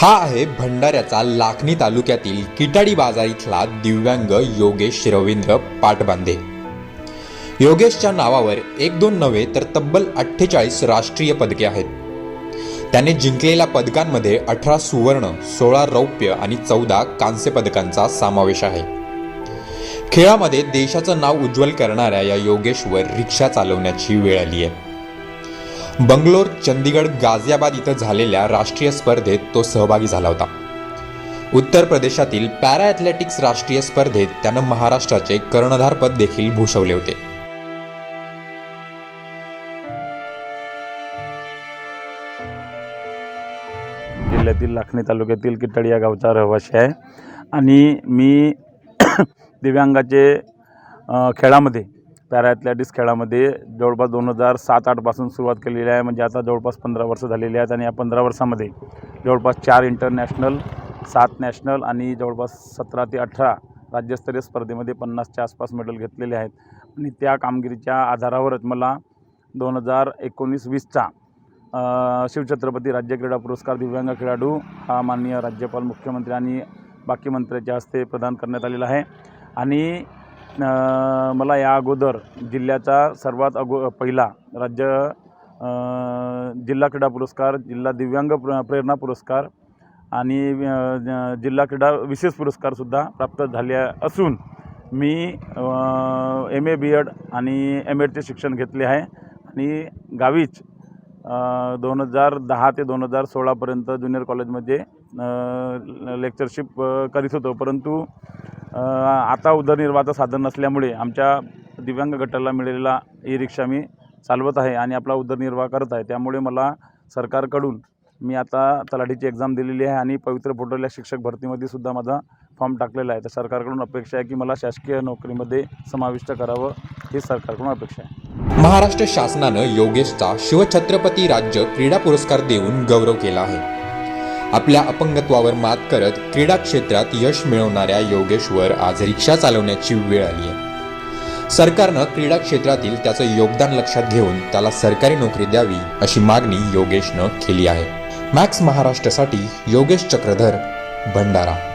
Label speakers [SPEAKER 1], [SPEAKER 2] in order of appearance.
[SPEAKER 1] हा आहे भंडाऱ्याचा लाखणी तालुक्यातील किटाडी बाजार इथला दिव्यांग योगेश रवींद्र पाटबांधे. योगेशच्या नावावर एक दोन नव्हे तर तब्बल अठ्ठेचाळीस राष्ट्रीय पदके आहेत. त्याने जिंकलेल्या पदकांमध्ये अठरा सुवर्ण सोळा रौप्य आणि चौदा कांस्य पदकांचा समावेश आहे. खेळामध्ये देशाचं नाव उज्ज्वल करणाऱ्या या योगेशवर रिक्षा चालवण्याची वेळ आली आहे. बंगलोर चंदीगड गाझियाबाद इथं झालेल्या राष्ट्रीय स्पर्धेत तो सहभागी झाला होता. उत्तर प्रदेशातील पॅरा ॲथलेटिक्स राष्ट्रीय स्पर्धेत त्यानं महाराष्ट्राचे कर्णधारपद देखील भूषवले होते.
[SPEAKER 2] जिल्ह्यातील लाखणी तालुक्यातील किटाडी या गावचा रहिवासी आहे. आणि मी दिव्यांगाचे खेळामध्ये पॅरा खेळामध्ये जवळपास दोन हजार सात आठपासून सुरुवात केलेली आहे. म्हणजे आता जवळपास पंधरा वर्ष झालेली आहेत आणि या पंधरा वर्षामध्ये जवळपास चार इंटरनॅशनल सात नॅशनल आणि जवळपास सतरा ते अठरा राज्यस्तरीय स्पर्धेमध्ये पन्नासच्या आसपास मेडल घेतलेले आहेत. आणि त्या कामगिरीच्या आधारावरच मला दोन हजार एकोणीस वीसचा शिवछत्रपती राज्य क्रीडा पुरस्कार दिव्यांग खेळाडू हा माननीय राज्यपाल मुख्यमंत्री आणि बाकी मंत्र्याच्या हस्ते प्रदान करण्यात आलेला आहे. आणि मला या अगोदर जिल्ह्याचा सर्वात अगो पहिला राज्य जिल्हा क्रीडा पुरस्कार जिल्हा दिव्यांग प्र प्रेरणा पुरस्कार आणि जिल्हा क्रीडा विशेष पुरस्कारसुद्धा प्राप्त झाले असून मी एम ए बी एड आणि एम एडचे शिक्षण घेतले आहे. आणि गावीच दोन हजार दहा ते दोन हजार सोळापर्यंत ज्युनियर कॉलेजमध्ये लेक्चरशिप करीत होतो. परंतु आता उदरनिर्वाहाचं साधन नसल्यामुळे आमच्या दिव्यांग गटाला मिळालेला ई रिक्षा मी चालवत आहे आणि आपला उदरनिर्वाह करत आहे. त्यामुळे मला सरकारकडून मी आता तलाठीची एक्झाम दिलेली आहे आणि पवित्र पोटरल्या शिक्षक भरतीमध्ये सुद्धा माझा फॉर्म टाकलेला आहे. तर सरकारकडून अपेक्षा आहे की मला शासकीय नोकरीमध्ये समाविष्ट करावं ही सरकारकडून अपेक्षा आहे.
[SPEAKER 1] महाराष्ट्र शासनानं योगेशचा शिवछत्रपती राज्य क्रीडा पुरस्कार देऊन गौरव केला आहे. आपल्या अपंगत्वावर मात करत क्रीडा क्षेत्रात यश मिळवणाऱ्या योगेशवर आज रिक्षा चालवण्याची वेळ आली आहे. सरकारनं क्रीडा क्षेत्रातील त्याचं योगदान लक्षात घेऊन त्याला सरकारी नोकरी द्यावी अशी मागणी योगेशनं केली आहे. मॅक्स महाराष्ट्रासाठी योगेश चक्रधर भंडारा.